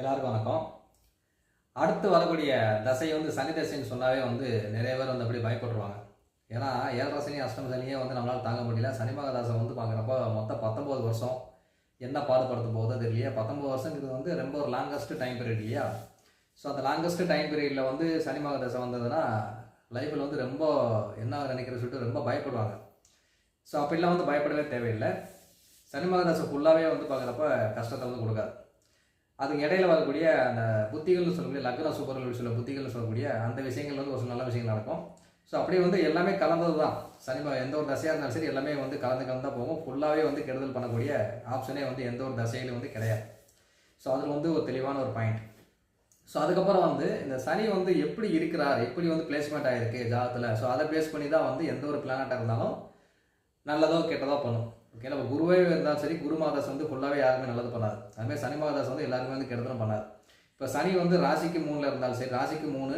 எல்லாருக்கும் வணக்கம். அடுத்து வரக்கூடிய தசை வந்து சனி தசைன்னு சொன்னாவே வந்து நிறைய பேர் வந்து அப்படி பயப்படுவாங்க. ஏன்னா ஏழரை சனி அஷ்டம சனியே வந்து நம்மளால் தாங்க முடியல. சனி மகதாசை வந்து பார்க்குறப்ப மொத்தம் பத்தொம்போது வருஷம் என்ன பாடுபடுத்த போகுதோ தெரியலையா. பத்தொம்பது வருஷங்கிறது வந்து ரொம்ப ஒரு லாங்கஸ்ட் டைம் பீரியட் இல்லையா? ஸோ அந்த லாங்கஸ்ட் டைம் பீரியடில் வந்து சனி மகதசை வந்ததுன்னா லைஃப்பில் வந்து ரொம்ப என்ன நினைக்கிற சொல்லிட்டு ரொம்ப பயப்படுவாங்க. ஸோ அப்படிலாம் வந்து பயப்படவே தேவையில்லை. சனிமகதாசை ஃபுல்லாகவே வந்து பார்க்குறப்ப கஷ்டத்தை வந்து கொடுக்காது. அதுக்கு இடையில வரக்கூடிய அந்த புத்திகள்னு சொல்லக்கூடிய லக்ன சூப்பர்கள் சொல்ல புத்திகள்னு சொல்லக்கூடிய அந்த விஷயங்கள் வந்து ஒரு சில நல்ல விஷயங்கள் நடக்கும். ஸோ அப்படியே வந்து எல்லாமே கலந்தது தான் சனி எந்த ஒரு தசையாக இருந்தாலும் சரி எல்லாமே வந்து கலந்து கலந்து தான் போகும் ஃபுல்லாகவே வந்து கெடுதல் பண்ணக்கூடிய ஆப்ஷனே வந்து எந்த ஒரு தசையிலும் வந்து கிடையாது. ஸோ அதில் வந்து ஒரு தெளிவான ஒரு பாயிண்ட் ஸோ அதுக்கப்புறம் வந்து இந்த சனி வந்து எப்படி இருக்கிறார் எப்படி வந்து பிளேஸ்மெண்ட் ஆகிருக்கு ஜாதத்தில்? ஸோ அதை பேஸ் பண்ணி தான் வந்து எந்த ஒரு பிளானட்டாக இருந்தாலும் நல்லதோ கெட்டதோ பண்ணும். ஓகே நம்ம குருவே இருந்தாலும் சரி குரு மாதாஸ் வந்து ஃபுல்லாகவே யாருமே நல்லது பண்ணார் அதுமாதிரி சனி மாதாஸ் வந்து எல்லாருமே வந்து கெடுதலும் பண்ணார் இப்போ சனி வந்து ராசிக்கு மூணில் இருந்தாலும் சரி ராசிக்கு மூணு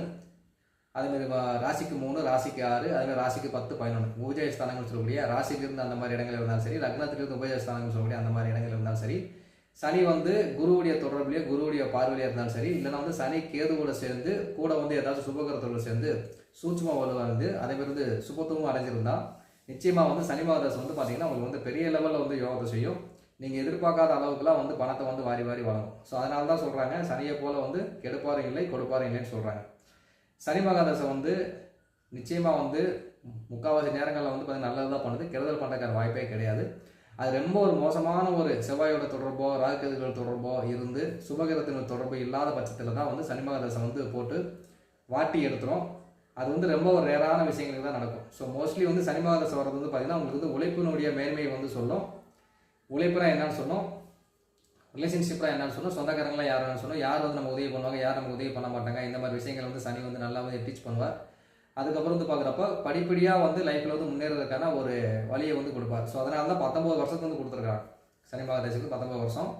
அதேமாதிரி ராசிக்கு மூணு ராசிக்கு ஆறு அதுமாதிரி ராசிக்கு பத்து பதினொன்று உபஜய ஸ்தானங்கள் சொல்லக்கூடிய ராசிக்கு இருந்து அந்த மாதிரி இடங்கள் இருந்தாலும் சரி லக்னத்துக்கு இருந்து உபஜய ஸ்தானங்கள் சொல்லக்கூடிய அந்த மாதிரி இடங்கள் இருந்தாலும் சரி சனி வந்து குருவுடைய தொடர்புலையோ குருவுடைய பார்வையிலே இருந்தாலும் சரி இல்லைன்னா வந்து சனி கேது கூட சேர்ந்து கூட வந்து ஏதாச்சும் சுபகரத்தோடு சேர்ந்து சூட்சமாக வலுவாக இருந்து அதே மாதிரி வந்து சுபத்துவமும் அடைஞ்சிருந்தால் நிச்சயமாக வந்து சனி வந்து பார்த்தீங்கன்னா உங்களுக்கு வந்து பெரிய லெவலில் வந்து யோகத்தை செய்யும். நீங்கள் எதிர்பார்க்காத அளவுக்குலாம் வந்து பணத்தை வந்து வாரி வாரி வழங்கும். ஸோ அதனால தான் சொல்கிறாங்க சனியை போல் வந்து கெடுப்பாரும் இல்லை கொடுப்பாரும் இல்லைன்னு சொல்கிறாங்க சனி மகாதசை வந்து நிச்சயமாக வந்து முக்கால்வாசி நேரங்களில் வந்து பார்த்தீங்கன்னா நல்லது தான் பண்ணுது. கெடுதல் பண்ணுறதுக்கான வாய்ப்பே கிடையாது. அது ரொம்ப ஒரு மோசமான ஒரு செவ்வாயோட தொடர்போ ராகுகதிகள் தொடர்போ இருந்து சுபகிரத்தின தொடர்பு இல்லாத பட்சத்தில் தான் வந்து சனி மகாதசை வந்து போட்டு வாட்டி எடுத்துரும். அது வந்து ரொம்ப ஒரு ரேரான விஷயங்களுக்கு தான் நடக்கும். ஸோ மோஸ்ட்லி வந்து சனி மகாதசை வர்றது வந்து பார்த்தீங்கன்னா உங்களுக்கு வந்து உழைப்பினுடைய மேன்மையை வந்து சொல்லும். உழைப்புனா என்னன்னு சொன்னோம் ரிலேஷன்ஷிப்பாக என்னன்னு சொன்னோம் சொந்தக்காரங்களாம் யாருன்னு சொன்னோம் யார் வந்து நம்ம உதவி பண்ணுவாங்க யார் நமக்கு உதவி பண்ண மாட்டாங்க இந்த மாதிரி விஷயங்கள் வந்து சனி வந்து நல்லா வந்து டீச் பண்ணுவார். அதுக்கப்புறம் வந்து பார்க்குறப்ப படிப்படியாக வந்து லைஃப்பில் வந்து முன்னேறதுக்கான ஒரு வழியை வந்து கொடுப்பார். ஸோ அதனால தான் பத்தொம்பது வருஷத்துக்கு வந்து கொடுத்துருக்காங்க சனி மகாதேசுக்கு பத்தொம்பது வருஷம்.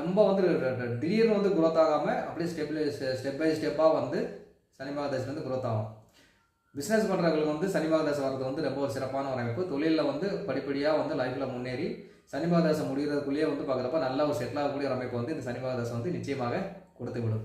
ரொம்ப வந்து திடீர்னு வந்து குரோத் ஆகாமல் அப்படியே ஸ்டெப் ஸ்டெப் பை ஸ்டெப்பாக வந்து சனி மகாதேசில் வந்து குரோத் ஆகும். பிஸ்னஸ் பண்ணுறவங்களுக்கு வந்து சனி மகாதேசம் வர்றது வந்து ரொம்ப ஒரு சிறப்பான ஒரு அமைப்பு. தொழிலில் வந்து படிப்படியாக வந்து லைஃப்பில் முன்னேறி சனி மகாதேசம் முடிகிறதுக்குள்ளேயே வந்து பார்க்குறப்ப நல்ல ஒரு செட்டில் ஆகக்கூடிய ஒரு அமைப்பு வந்து இந்த சனி மகாதேசம் வந்து நிச்சயமாக கொடுத்து விடும்